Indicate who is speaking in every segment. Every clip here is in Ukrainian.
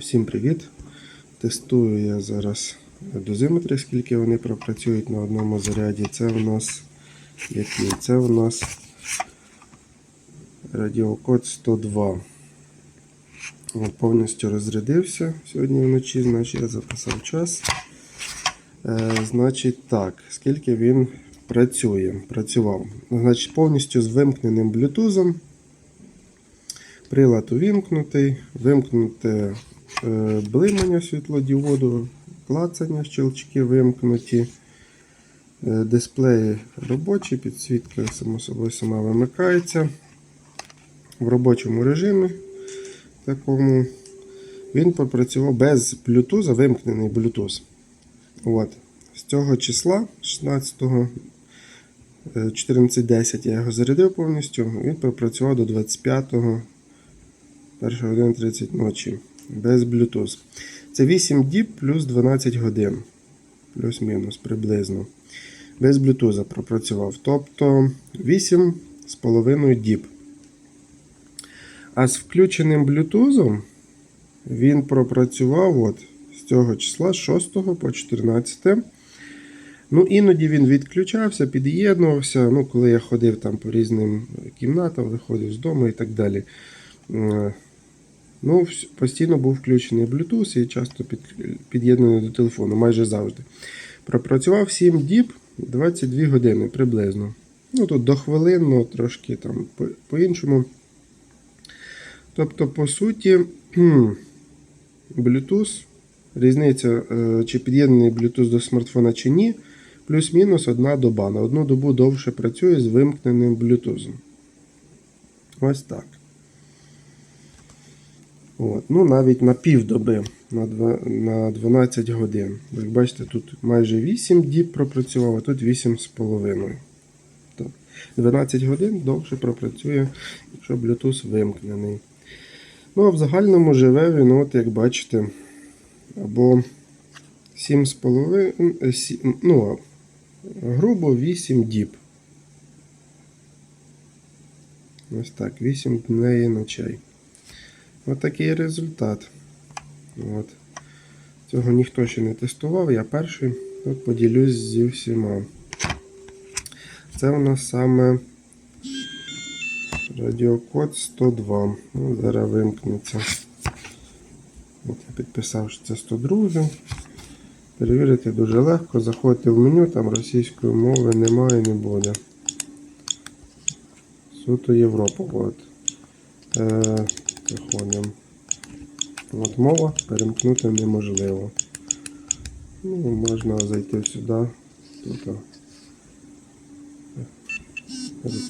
Speaker 1: Всім привіт! Тестую я зараз дозиметри, скільки вони пропрацюють на одному заряді. Це у нас який? Це у нас радіокод 102. От, повністю розрядився сьогодні вночі, значить я записав час. Е, значить так, скільки він працює, працював. Значить, повністю з вимкненим блютузом. Прилад увімкнутий, вимкнуте блимання світлодіоду, клацання, щелчки вимкнуті, е, дисплеї робочі, підсвітка само собою сама вимикається. В робочому режимі такому він попрацював без Bluetooth, вимкнений Bluetooth. От. З цього числа 16-го 14.10 я його зарядив повністю, він пропрацював до 25-го 1 година 30 ночі без Bluetooth. Це 8 діб плюс 12 годин. Плюс-мінус приблизно. Без Bluetooth пропрацював. Тобто 8,5 діб. А з включеним Bluetooth він пропрацював от з цього числа з 6 по 14. Ну, іноді він відключався, під'єднувався. Ну, коли я ходив там по різним кімнатам, виходив з дому і так далі. Ну, постійно був включений Bluetooth і часто під, під'єднаний до телефону, майже завжди. Пропрацював 7 діб 22 години приблизно. Ну, тут до хвилинно, трошки там по- по-іншому. Тобто, по суті, Bluetooth, різниця, е, чи під'єднаний Bluetooth до смартфона чи ні, плюс-мінус одна доба. На одну добу довше працює з вимкненим Bluetooth. Ось так. От. Ну, навіть на півдоби, на, два, на 12 годин. Як бачите, тут майже 8 діб пропрацював, а тут 8,5. Тобто 12 годин довше пропрацює, якщо Bluetooth вимкнений. Ну, а в загальному живе він, от, як бачите, або 7,5, е, ну, грубо 8 діб. Ось так, 8 дней і ночей. Ось такий результат. От. Цього ніхто ще не тестував, я перший. От поділюсь зі всіма. Це у нас саме радіокод 102. Ну, зараз вимкнеться. От я підписав, що це 102. Перевірити дуже легко. Заходьте в меню, там російської мови немає і не буде. Суто Європа. От. Е, Приходимо. От мова перемкнути неможливо. Ну, можна зайти сюди. Тут.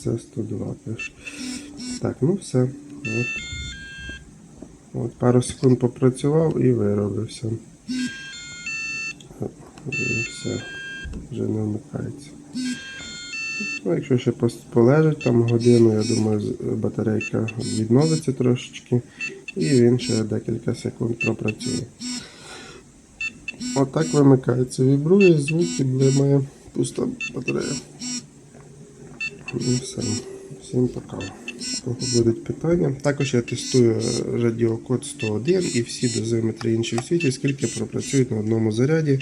Speaker 1: Це 102 пише. Так, ну все. От. От пару секунд попрацював і виробився. І все. Вже не вмикається. Ну, якщо ще полежить там годину, я думаю, батарейка відновиться трошечки, і він ще декілька секунд пропрацює. Отак вимикається, вібрує, звук і блимає пуста батарея. І все. Всім пока. Кого будуть питання. Також я тестую радіокод 101 і всі дозиметри інші в світі, скільки пропрацюють на одному заряді.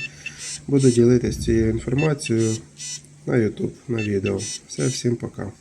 Speaker 1: Буду ділитися цією інформацією на YouTube, на відео. Все, всім пока.